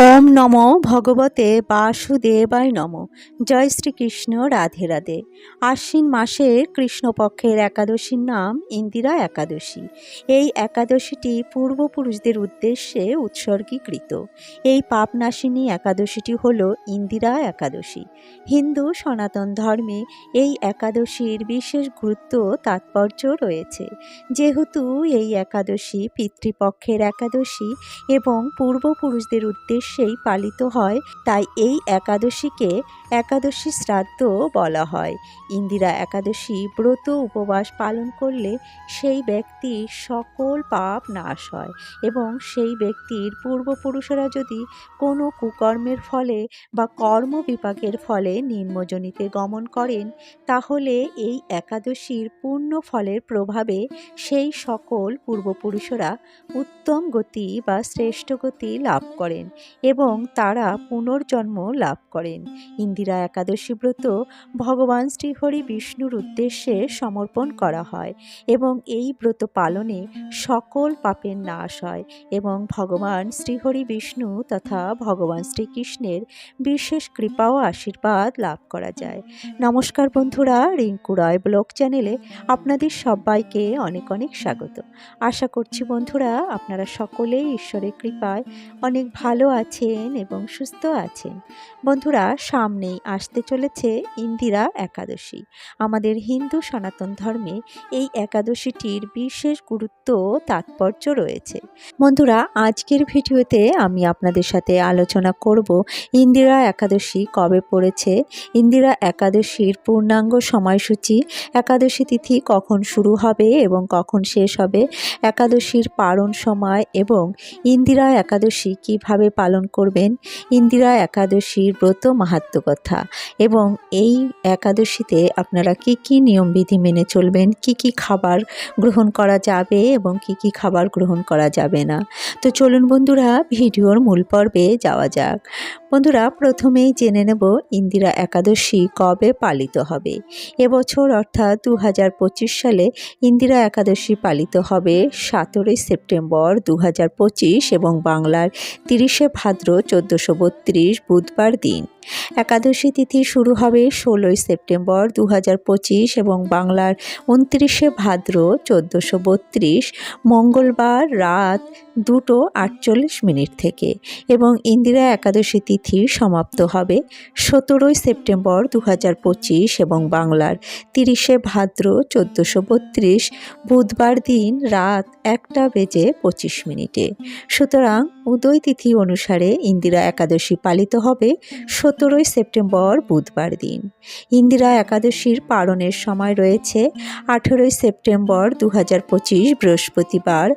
ওম নম ভগবতে বাসুদেবায় নম। জয় শ্রীকৃষ্ণ, রাধে রাধে। আশ্বিন মাসের কৃষ্ণপক্ষের একাদশীর নাম ইন্দিরা একাদশী। এই একাদশীটি পূর্বপুরুষদের উদ্দেশ্যে উৎসর্গীকৃত। এই পাপনাশিনী একাদশীটি হল ইন্দিরা একাদশী। হিন্দু সনাতন ধর্মে এই একাদশীর বিশেষ গুরুত্ব, তাৎপর্য রয়েছে। যেহেতু এই একাদশী পিতৃপক্ষের একাদশী এবং পূর্বপুরুষদের উদ্দেশ্যেই পালিত হয়, তাই এই একাদশীকে একাদশী শ্রাদ্ধ বলা হয়। ইন্দিরা একাদশী ব্রত উপবাস পালন করলে সেই ব্যক্তির সকল পাপ নাশ হয় এবং সেই ব্যক্তির পূর্বপুরুষরা যদি কোনো কুকর্মের ফলে বা কর্ম বিপাকের ফলে নিম্নজনিতে গমন করেন, তাহলে এই একাদশীর পূর্ণ ফলের প্রভাবে সেই সকল পূর্বপুরুষরা উত্তম গতি বা শ্রেষ্ঠ গতি লাভ করেন। এবং তারা পুনর্জন্ম লাভ করেন। ইন্দিরা একাদশী ব্রত ভগবান শ্রীহরি বিষ্ণুর উদ্দেশ্যে সমর্পণ করা হয় এবং এই ব্রত পালনে সকল পাপের নাশ হয় এবং ভগবান শ্রীহরি বিষ্ণু তথা ভগবান শ্রীকৃষ্ণের বিশেষ কৃপা ও আশীর্বাদ লাভ করা যায়। নমস্কার বন্ধুরা, রিঙ্কু রয় ব্লগ চ্যানেলে আপনাদের সবাইকে অনেক অনেক স্বাগত। আশা করছি বন্ধুরা, আপনারা সকলেই ঈশ্বরের কৃপায় অনেক ভালো আছেন। এবং সুস্থ আছেন। বন্ধুরা, সামনেই আসতে চলেছে ইন্দিরা একাদশী। আমাদের হিন্দু সনাতন ধর্মে এই একাদশীটির বিশেষ গুরুত্ব, তাৎপর্য রয়েছে। বন্ধুরা, আজকের ভিডিওতে আমি আপনাদের সাথে আলোচনা করব ইন্দিরা একাদশী কবে পড়েছে, ইন্দিরা একাদশীর পূর্ণাঙ্গ সময়সূচি, একাদশী তিথি কখন শুরু হবে এবং কখন শেষ হবে, একাদশীর পারণ সময় এবং ইন্দিরা একাদশী কীভাবে পালন করবেন ইন্দিরা একাদশীর ব্রত মাহাত্ম কথা। এবং এই একাদশীতে আপনারা কি কি নিয়মবিধি মেনে চলবেন, কি কি খাবার গ্রহণ করা যাবে এবং কি কি খাবার গ্রহণ করা যাবে না? তো চলুন বন্ধুরা, ভিডিওর মূল পর্বে যাওয়া যাক। বন্ধুরা, প্রথমেই জেনে নেব ইন্দিরা একাদশী কবে পালিত হবে। এবছর অর্থাৎ দু হাজার পঁচিশ সালে ইন্দিরা একাদশী পালিত হবে সতেরোই সেপ্টেম্বর দু হাজার পঁচিশ এবং বাংলার তিরিশে ভাদ্র চোদ্দোশো বুধবার দিন। একাদশী তিথি শুরু হবে ষোলোই সেপ্টেম্বর দু হাজার পঁচিশ এবং বাংলার উনত্রিশে ভাদ্র চোদ্দোশো মঙ্গলবার রাত দুটো আটচল্লিশ মিনিট থেকে এবং ইন্দিরা একাদশী তিথি সমাপ্ত হবে সতেরোই সেপ্টেম্বর দু হাজার পঁচিশ এবং বাংলার তিরিশে ভাদ্র চোদ্দোশো বত্রিশ বুধবার দিন রাত একটা বেজে পঁচিশ মিনিটে। সুতরাং উদয় তিথি অনুসারে ইন্দিরা একাদশী পালিত হবে সতেরোই সেপ্টেম্বর বুধবার দিন। ইন্দিরা একাদশীর পালনের সময় রয়েছে আঠেরোই সেপ্টেম্বর দু হাজার পঁচিশ বৃহস্পতিবার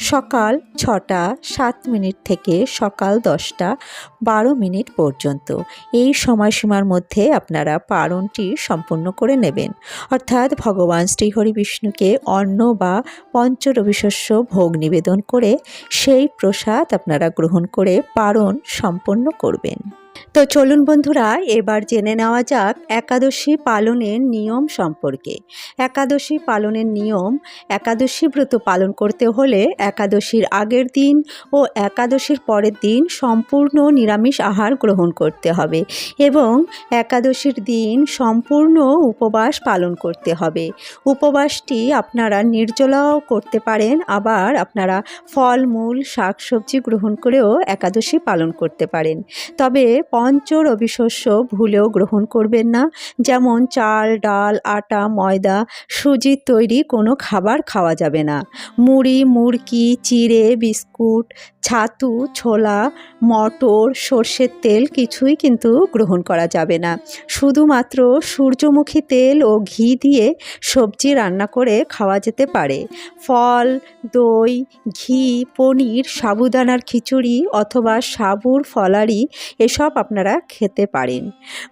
সকাল ছটা, সাত মিনিট থেকে সকাল দশটা, বারো মিনিট পর্যন্ত। এই সময়সীমার মধ্যে আপনারা পারণটি সম্পূর্ণ করে নেবেন। অর্থাৎ ভগবান শ্রীহরি বিষ্ণুকে অন্ন বা পঞ্চরবিশস্য ভোগ নিবেদন করে সেই প্রসাদ আপনারা গ্রহণ করে পারণ সম্পন্ন করবেন। তো চলুন বন্ধুরা, এবার জেনে নেওয়া যাক একাদশী পালনের নিয়ম সম্পর্কে। একাদশী পালনের নিয়ম, একাদশী ব্রত পালন করতে হলে একাদশীর আগের দিন ও একাদশীর পরের দিন সম্পূর্ণ নিরামিষ আহার গ্রহণ করতে হবে এবং একাদশীর দিন সম্পূর্ণ উপবাস পালন করতে হবে। উপবাসটি আপনারা নির্জলাও করতে পারেন, আবার আপনারা ফলমূল শাকসবজি গ্রহণ করেও একাদশী পালন করতে পারেন। তবে পঞ্চ অবিশস্য ভুলেও গ্রহণ করবেন না। যেমন চাল, ডাল, আটা, ময়দা সুজির তৈরি কোনো খাবার খাওয়া যাবে না। মুড়ি মুরকি চিড়ে, বিস্কুট ছাতু, ছোলা, মটর, সর্ষের তেল কিছুই কিন্তু গ্রহণ করা যাবে না। শুধুমাত্র সূর্যমুখী তেল ও ঘি দিয়ে সবজি রান্না করে খাওয়া যেতে পারে। ফল, দই, ঘি, পনির, সাবুদানার খিচুড়ি অথবা সাবুর ফলারি এসব আপনারা খেতে পারেন।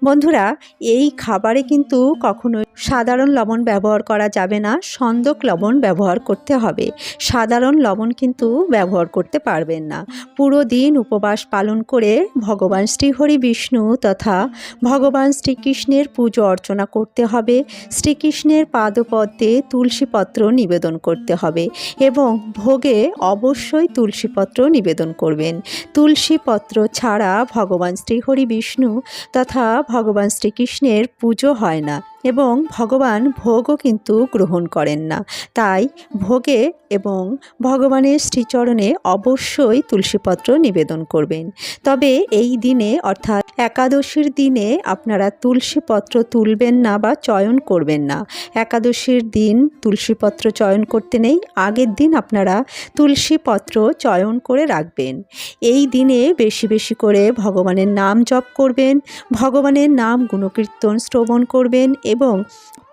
বন্ধুরা, এই খাবারে কিন্তু কখনোই সাধারণ লবণ ব্যবহার করা যাবে না, সন্দক লবণ ব্যবহার করতে হবে। সাধারণ লবণ কিন্তু ব্যবহার করতে পারবেন। করবেন না। পুরো দিন উপবাস পালন করে ভগবান শ্রীহরি বিষ্ণু তথা ভগবান শ্রীকৃষ্ণের পুজো অর্চনা করতে হবে। শ্রীকৃষ্ণের পাদপদ্মে তুলসীপত্র নিবেদন করতে হবে এবং ভোগে অবশ্যই তুলসীপত্র নিবেদন করবেন। তুলসীপত্র ছাড়া ভগবান শ্রীহরি বিষ্ণু তথা ভগবান শ্রীকৃষ্ণের পুজো হয় না। এবং ভগবান ভোগও কিন্তু গ্রহণ করেন না। তাই ভোগে এবং ভগবানের শ্রীচরণে অবশ্যই তুলসীপত্র নিবেদন করবেন। তবে এই দিনে অর্থাৎ একাদশীর দিনে আপনারা তুলসীপত্র তুলবেন না বা চয়ন করবেন না। একাদশীর দিন তুলসীপত্র চয়ন করতে নেই, আগের দিন আপনারা তুলসীপত্র চয়ন করে রাখবেন। এই দিনে বেশি বেশি করে ভগবানের নাম জপ করবেন, ভগবানের নাম গুণকীর্তন শ্রবণ করবেন এবং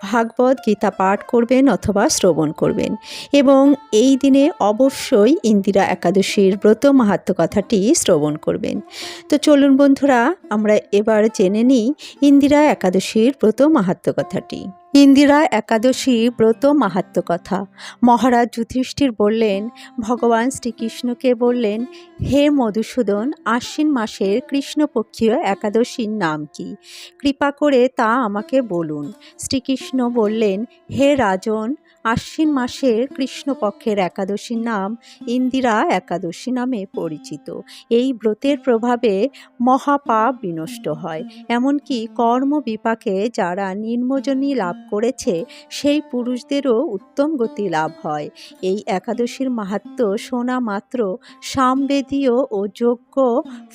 ভাগবত গীতা পাঠ করবেন অথবা শ্রবণ করবেন। এবং এই দিনে অবশ্যই ইন্দিরা একাদশীর ব্রত মাহাত্ম কথাটি শ্রবণ করবেন। তো চলুন বন্ধুরা, আমরা এবার জেনে নিই ইন্দিরা একাদশীর ব্রত মাহাত্ম কথাটি। ইন্দিরা একাদশী ব্রত মাহাত্ম কথা। মহারাজ যুধিষ্ঠির বললেন, ভগবান শ্রীকৃষ্ণকে বললেন, হে মধুসূদন, আশ্বিন মাসের কৃষ্ণপক্ষীয় একাদশীর নাম কি? কৃপা করে তা আমাকে বলুন। শ্রীকৃষ্ণ বললেন, হে রাজন আশ্বিন মাসের কৃষ্ণপক্ষের একাদশীর নাম ইন্দিরা একাদশী নামে পরিচিত। এই ব্রতের প্রভাবে মহাপাপ বিনষ্ট হয়। এমনকি কর্ম বিপাকে যারা নির্মজনী লাভ করেছে, সেই পুরুষদেরও উত্তম গতি লাভ হয়। এই একাদশীর মাহাত্ম শোনা মাত্র সামবেদীয় ও যোগ্য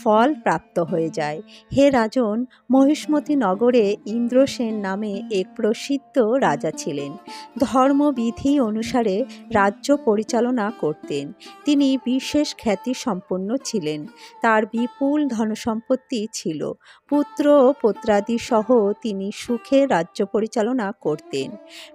ফল প্রাপ্ত হয়ে যায়। হে রাজন, মহিষ্মতী নগরে ইন্দ্রসেন নামে এক প্রসিদ্ধ রাজা ছিলেন। ধর্মবিধি অনুসারে রাজ্য পরিচালনা করতেন। তিনি বিশেষ খ্যাতি সম্পন্ন ছিলেন। তার বিপুল ধনসম্পত্তি ছিল। পুত্র ও পুত্রাদি সহ তিনি সুখে রাজ্য পরিচালনা করতেন।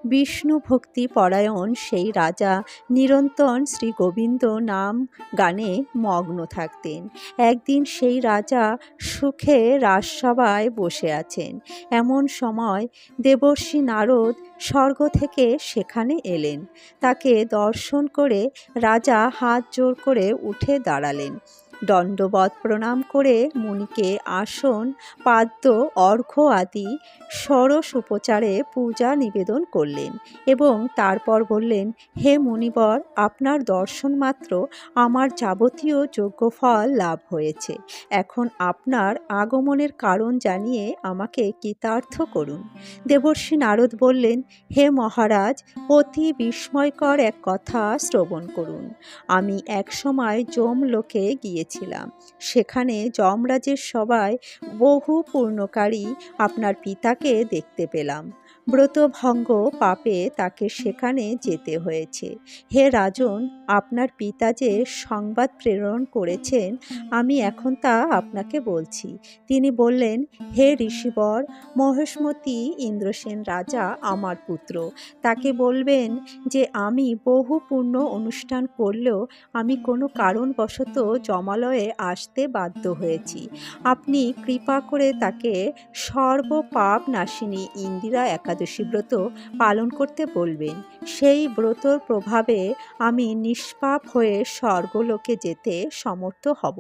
বিষ্ণু ভক্তি পরায়ণ সেই রাজা নিরন্তর শ্রী গোবিন্দ নাম গানে মগ্ন থাকতেন। একদিন সেই রাজা সুখে রাজসভায় বসে আছেন। এমন সময় দেবর্ষী নারদ স্বর্গ থেকে সেখানে এলেন। তাকে দর্শন করে রাজা হাত জোর করে উঠে দাঁড়ালেন। দণ্ডবত প্রণাম করে মুনিকে আসন, পাদ্য, অর্ঘ্য আদি সরস উপচারে পূজা নিবেদন করলেন এবং তারপর বললেন, হে মুনিবর, আপনার দর্শন মাত্র আমার যাবতীয় যোগ্যফল লাভ হয়েছে। এখন আপনার আগমনের কারণ জানিয়ে আমাকে কৃতার্থ করুন। দেবর্ষী নারদ বললেন, হে মহারাজ, অতি বিস্ময়কর এক কথা শ্রবণ করুন। আমি একসময় যমলোকে গিয়েছিলাম সেখানে যমরাজের সভায় বহু পূর্ণকারী আপনার পিতাকে দেখতে পেলাম। ব্রতভঙ্গ পাপে তাকে সেখানে যেতে হয়েছে। হে রাজন, আপনার পিতা যে সংবাদ প্রেরণ করেছেন, আমি এখন তা আপনাকে বলছি। তিনি বললেন, হে ঋষিবর, মহেশমতি ইন্দ্রসেন রাজা আমার পুত্র, তাকে বলবেন যে আমি বহু পূর্ণ অনুষ্ঠান করলেও আমি কোনো কারণবশত জমালয়ে আসতে বাধ্য হয়েছি। আপনি কৃপা করে তাকে সর্বপাপ নাশিনী ইন্দিরা একাদশী ব্রত পালন করতে বলবেন। সেই ব্রতর প্রভাবে আমি নিষ্পাপ হয়ে স্বর্গলোকে যেতে সমর্থ হব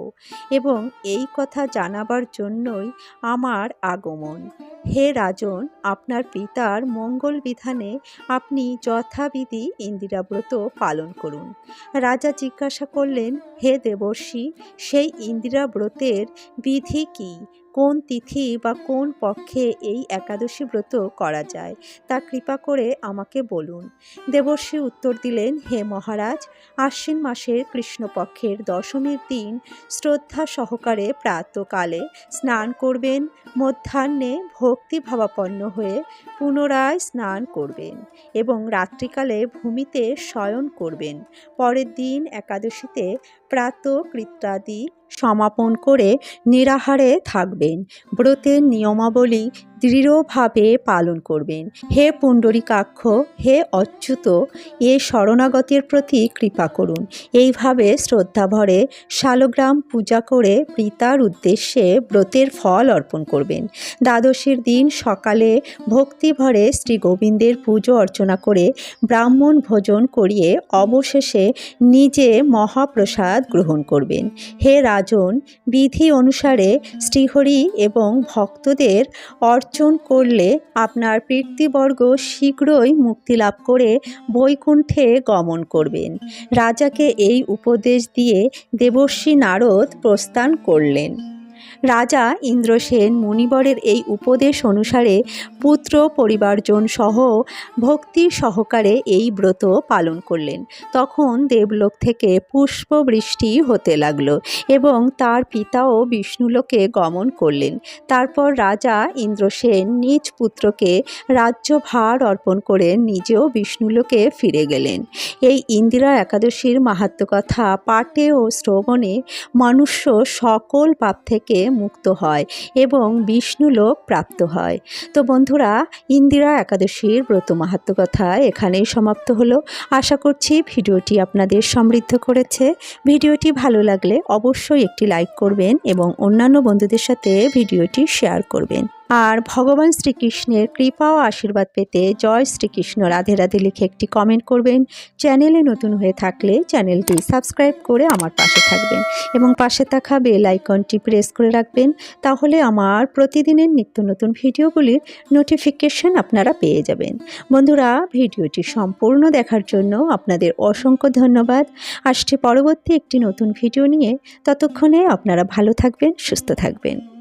এবং এই কথা জানাবার জন্যই আমার আগমন। হে রাজন, আপনার পিতার মঙ্গল বিধানে আপনি যথাবিধি ইন্দিরা ব্রত পালন করুন। রাজা জিজ্ঞাসা করলেন, হে দেবর্ষি, সেই ইন্দিরা ব্রতের বিধি কী? কোন তিথি বা কোন পক্ষে এই একাদশী ব্রত করা যায়, তা কৃপা করে আমাকে বলুন। দেবর্ষি উত্তর দিলেন, হে মহারাজ, আশ্বিন মাসের কৃষ্ণপক্ষের দশমীর দিন শ্রদ্ধা সহকারে প্রাতকালে স্নান করবেন, মধ্যাহ্নে ভক্তিভাবাপন্ন হয়ে পুনরায় স্নান করবেন এবং রাত্রিকালে ভূমিতে শয়ন করবেন। পরের দিন একাদশীতে প্রাতকৃত্যাদি সমাপন করে নিরাহারে থাকবেন। ব্রতের নিয়মাবলী দৃঢ়ভাবে পালন করবেন। হে পুণ্ডরিকাক্ষ, হে অচ্যুত, এ শরণাগতের প্রতি কৃপা করুন। এইভাবে শ্রদ্ধাভরে শালগ্রাম পূজা করে পিতার উদ্দেশ্যে ব্রতের ফল অর্পণ করবেন। দ্বাদশীর দিন সকালে ভক্তিভরে শ্রী গোবিন্দের পুজো অর্চনা করে ব্রাহ্মণ ভোজন করিয়ে অবশেষে নিজে মহাপ্রসাদ গ্রহণ করবেন। হে রাজন, বিধি অনুসারে শ্রীহরি এবং ভক্তদের অর্চন করলে আপনার পীর্তিবর্গ শীঘ্রই মুক্তি লাভ করে বৈকুণ্ঠে গমন করবেন। রাজাকে এই উপদেশ দিয়ে দেবর্ষী নারদ প্রস্থান করলেন। রাজা ইন্দ্রসেন মুনিবরের এই উপদেশ অনুসারে পুত্র, পরিবারজন সহ ভক্তি সহকারে এই ব্রত পালন করলেন। তখন দেবলোক থেকে পুষ্পবৃষ্টি হতে লাগল এবং তার পিতাও বিষ্ণুলোকে গমন করলেন। তারপর রাজা ইন্দ্রসেন নিজ পুত্রকে রাজ্যভার অর্পণ করে নিজেও বিষ্ণুলোকে ফিরে গেলেন। এই ইন্দিরা একাদশীর মাহাত্ম কথা পাঠে ও শ্রবণে মনুষ্য সকল পাপ থেকে মুক্ত হয় এবং বিষ্ণু লোক প্রাপ্ত হয়। তো বন্ধুরা, ইন্দিরা একাদশীর ব্রত মাহাত্ম কথা এখানেই সমাপ্ত হলো। আশা করছি ভিডিওটি আপনাদের সমৃদ্ধ করেছে। ভিডিওটি ভালো লাগলে অবশ্যই একটি লাইক করবেন এবং অন্যান্য বন্ধুদের সাথে ভিডিওটি শেয়ার করবেন। আর ভগবান শ্রীকৃষ্ণের কৃপা ও আশীর্বাদ পেতে জয় শ্রীকৃষ্ণ রাধে রাধে লিখে একটি কমেন্ট করবেন। চ্যানেলে নতুন হয়ে থাকলে চ্যানেলটি সাবস্ক্রাইব করে আমার পাশে থাকবেন এবং পাশে থাকা বেল আইকনটি প্রেস করে রাখবেন। তাহলে আমার প্রতিদিনের নিত্য নতুন ভিডিওগুলির নোটিফিকেশন আপনারা পেয়ে যাবেন। বন্ধুরা, ভিডিওটি সম্পূর্ণ দেখার জন্য আপনাদের অসংখ্য ধন্যবাদ। আসছে পরবর্তী একটি নতুন ভিডিও নিয়ে। ততক্ষণে আপনারা ভালো থাকবেন, সুস্থ থাকবেন।